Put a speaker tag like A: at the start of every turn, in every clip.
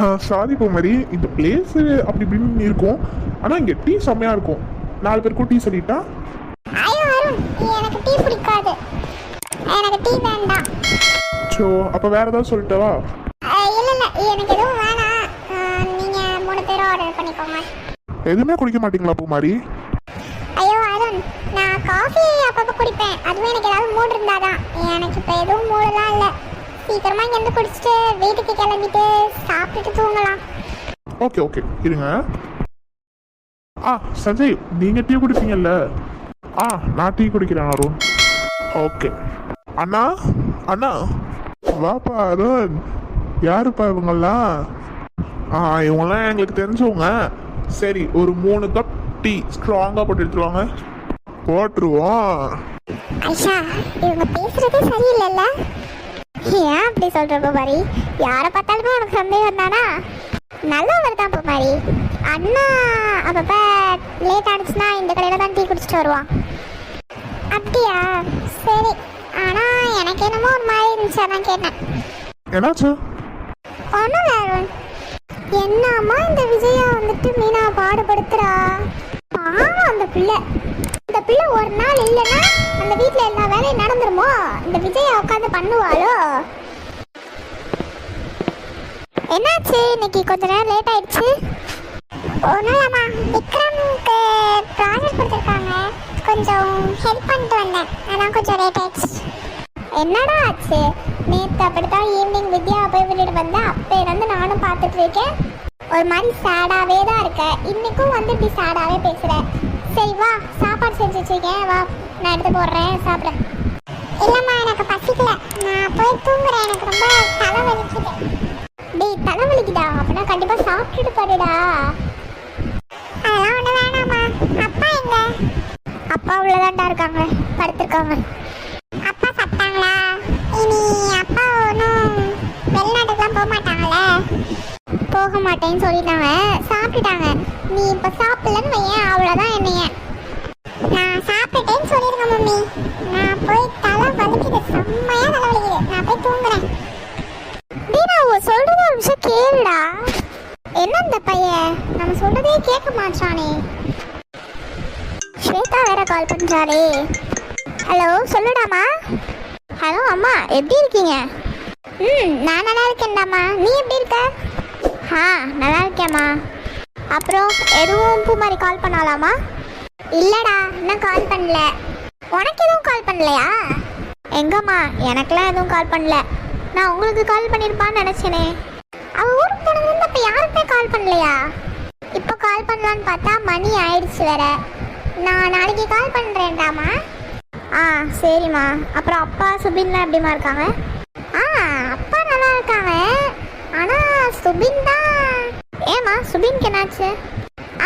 A: Sorry பூமாரி. இந்த place அப்படி இப்படின்னு இருக்கும். ஆனா இங்க டீ செம்மையா இருக்கும். நாலு பேருக்கும் டீ சொல்லிட்டா?
B: எனக்கு டீ பிடிக்காது. எனக்கு டீ வேண்டாம்.
A: ஸோ அப்ப வேற ஏதாவது சொல்லிட்டவா?
B: இல்ல இல்ல. எனக்கு எதுவும் வேணாம். அஹ், நீங்க மூணு பேரும் ஆர்டர் பண்ணிக்கோங்க.
A: எதுவுமே குடிக்க மாட்டீங்களா பூமாரி?
B: ஐயோ அருண். நான் காஃபி அப்பப்போ குடிப்பேன். அதுவும் எனக்கு ஏதாவது மூடு இருந்தாதான். எனக்கு இப்போ எதுவும் மூடுலாம் இல்லை. சீக்கிரமா இங்கேருந்து குடிச்சிட்டு வீட்டுக்கு கிளம்பிட்டு சாப்பிட்டுட்டு தூங்கலாம்.
A: Okay okay. இருங்க. ஆ சஞ்சய் நீங்க டீ குடிப்பீங்கல்ல? ஆ நான் டீ குடிக்கிறேன் அருண். ஓகே. அண்ணா அண்ணா. வாப்பா அருண். யாருப்பா இவங்கெல்லாம்? ஆ இவங்கெல்லாம் எங்களுக்கு தெரிஞ்சவங்க. சரி ஒரு மூணு கப் டீ ஸ்ட்ராங்காக போட்டு எடுத்துருவாங்க போட்டுருவோம்.
B: ஐஷா இவங்க பேசுறதே சரியில்லைல்ல? ஏன் அப்படி சொல்ற புமாரி யாரை பார்த்தாலுமே உனக்கு சந்தேகம் தானா? நல்லவர் தான் புமாரி அண்ணா அப்பப்ப லேட் ஆனிச்சுன்னா இந்த கடையில தான் டீ குடிச்சிட்டு வருவான். அப்படியா? சரி. ஆனா எனக்கு என்னமோ ஒரு மாதிரி இருந்துச்சு அதான் கேட்டேன்.
A: என்னாச்சு?
B: ஒன்றும் வேறு என்னம்மா இந்த விஜயா வந்துட்டு மீனா பாடுபடுத்துறா? பாவம் அந்த பிள்ளை இந்த பிள்ளை ஒரு நாள் இல்லைன்னா அந்த வீட்டில் எல்லா வேலையும் நடந்துருமோ? இந்த விஜயா உட்காந்து பண்ணுவாளோ? என்னாச்சு? இன்னைக்கு கொஞ்ச நேரம் லேட் ஆயிடுச்சு. ஒன்றும் விக்ரம்க்கு ப்ராஜெக்ட் கொடுத்துருக்காங்க. கொஞ்சம் ஹெல்ப் பண்ணிட்டு வந்தேன். அதான் கொஞ்சம் லேட் ஆயிடுச்சு. என்னடா ஆச்சு? நேற்று அப்படித்தான் ஈவினிங் வித்யா போய் விட்டுட்டு வந்தேன் அப்போலேருந்து நானும் பார்த்துட்டு இருக்கேன். ஒரு மாதிரி சேடாகவே தான் இருக்க. இன்றைக்கும் வந்து இப்படி சேடாகவே பேசுகிற சரி வா சாப்பாடு செஞ்சு வச்சுருக்கேன். வா நான் எடுத்து போடுறேன். சாப்பிட. இல்லைம்மா எனக்கு பசிக்கல. நான் போய் தூங்குறேன். எனக்கு ரொம்ப தலை வலிக்குது டேய் தலை வலிக்குதா அப்படின்னா கண்டிப்பாக சாப்பிட்டுட்டு போடுடா அதெல்லாம் ஒன்று வேணாம்மா. அப்பா எங்க? அப்பா உள்ளதாண்டா இருக்காங்க. படுத்திருக்காங்க அப்பா சாப்பிட்டாங்களா இனி அப்பா ஒன்றும் வெளிநாட்டுக்குலாம் போக மாட்டாங்கல்ல போக மாட்டேன்னு சொல்லிட்டாங்க சாப்பிட்டுட்டாங்க. நீ இப்போ சாப்பிடலன்னு வையன் அவ்வளோதான் என்னைய. நான் சாப்பிட்டேன்னு சொல்லியிருக்கேன் மம்மி. நான் போய் தலை வலிக்குது செம்மையா தலை வலிக்குது. நான் போய் தூங்குறேன். தீனா உன் சொல்றது ஒரு நிமிஷம் கேளுடா. என்ன இந்த பையன்? நம்ம சொல்றதே கேட்க மாட்டானே ஸ்வேதா வேற கால் பண்றாளே. ஹலோ சொல்லுடாமா? ஹலோ அம்மா எப்படி இருக்கீங்க? ம் நான் நல்லா இருக்கேன்டாம்மா. நீ எப்படி இருக்க? ஆ நல்லா இருக்கேம்மா. அப்புறம் எதுவும் பூமாரி கால் பண்ணாலாமா? இல்லைடா இன்னும் கால் பண்ணல. உனக்கு எதுவும் கால் பண்ணலையா? எங்கம்மா எனக்கெல்லாம் எதுவும் கால் பண்ணல. நான் உங்களுக்கு கால் பண்ணியிருப்பான்னு நினச்சேனே. அவள் ஊருக்கு போனதுன்னு அப்போ யாருக்குமே கால் பண்ணலையா? இப்போ கால் பண்ணலான்னு பார்த்தா மணி ஆயிடுச்சு வேற. நான் நாளைக்கு கால் பண்ணுறேன்டாமா ஆ சரிம்மா. அப்புறம் அப்பா சுபின்லாம் எப்படிம்மா இருக்காங்க ஆ அப்பா நல்லா இருக்காங்க ஆனால் சுபின் தான் ஏம்மா சுபின்க்கு என்னாச்சு?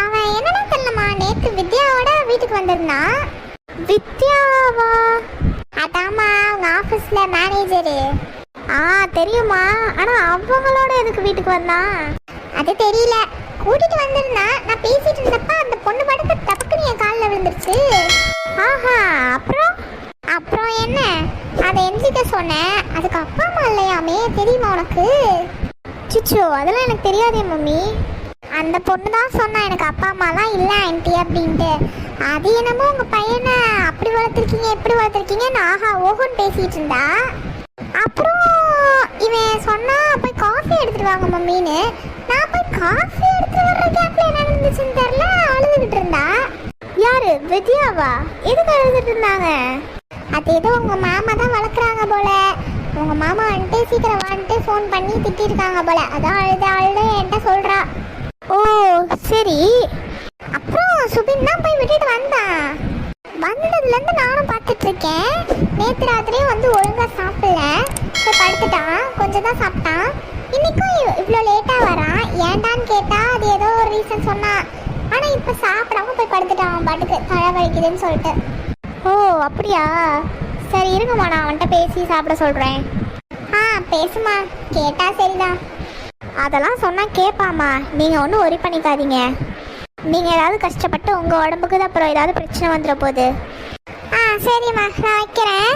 B: அவன் என்னடா தெரியலமா நேற்று வித்யாவோட வீட்டுக்கு வந்திருந்தான் வித்யாவா? அதாம்மா அவங்க ஆஃபீஸில் மேனேஜரு ஆ தெரியுமா ஆனால் அவங்களோட எதுக்கு வீட்டுக்கு வந்தான் அது தெரியல. கூட்டிட்டு வந்திருந்தான் நான் பேசிட்டு இருந்தப்ப அந்த பொண்ணு படுத்து டப்புக்குன்னு என் காலில் விழுந்துருச்சு. ஆஹா அப்புறம்? அப்புறம் என்ன? அதை எஞ்சிக்க சொன்னேன். அதுக்கு அப்பா அம்மா இல்லையாமே? தெரியுமா உனக்கு? சிச்சோ அதெல்லாம் எனக்கு தெரியாதே மம்மி. அந்த பொண்ணு தான் சொன்னா எனக்கு அப்பா அம்மாலாம் இல்லை ஆன்ட்டி அப்படின்ட்டு. அது என்னமோ உங்க பையனை அப்படி வளர்த்துருக்கீங்க எப்படி வளர்த்துருக்கீங்கன்னு ஆஹா ஓஹோன்னு பேசிட்டு இருந்தா. அப்புறம் இவன் சொன்னா போய் காஃபி எடுத்துட்டு வாங்க மம்மின்னு. நான் போய் காஃபி எடுத்துட்டு வர்ற கேப்ல என்ன நடந்துச்சுன்னு தெரியல அழுதுகிட்டு இருந்தா. யாரு? வித்யாவா? எதுக்கு அழுதுட்டு இருந்தாங்க? அது ஏதோ உங்க மாமா தான் வளர்க்குறாங்க போல. உங்க மாமா வந்துட்டு சீக்கிரம் வந்துட்டு ஃபோன் பண்ணி திட்டிருக்காங்க போல. அதான் அழுது அழுது என்கிட்ட சொல்றா. ஓ சரி. அப்புறம் சுபின் தான் போய் விட்டுட்டு வந்தான் வந்ததுலேருந்து நானும் பார்த்துட்டு இருக்கேன் நேற்று ராத்திரியும் வந்து ஒழுங்காக சாப்பிடல. போய் படுத்துட்டான். கொஞ்சம் தான் சாப்பிட்டான். இன்னைக்கும் இவ்வளோ லேட்டாக வரான். ஏண்டான்னு கேட்டால் அது ஏதோ ஒரு ரீசன் சொன்னான் ஆனால் இப்போ சாப்பிடாம போய் படுத்துட்டான் பாட்டுக்கு. தலை வலிக்குதுன்னு சொல்லிட்டு. ஓ அப்படியா? சரி இருங்கம்மா நான் அவன்கிட்ட பேசி சாப்பிட சொல்கிறேன் ஆ பேசுமா கேட்டால் சரிதான். அதெல்லாம் சொன்னால் கேட்பாம்மா நீங்கள் ஒன்றும் ஒரி பண்ணிக்காதீங்க. நீங்கள் ஏதாவது கஷ்டப்பட்டு உங்கள் உடம்புக்கு தான் அப்புறம் ஏதாவது பிரச்சனை வந்துட போகுது. ஆ சரிம்மா நான் வைக்கிறேன்.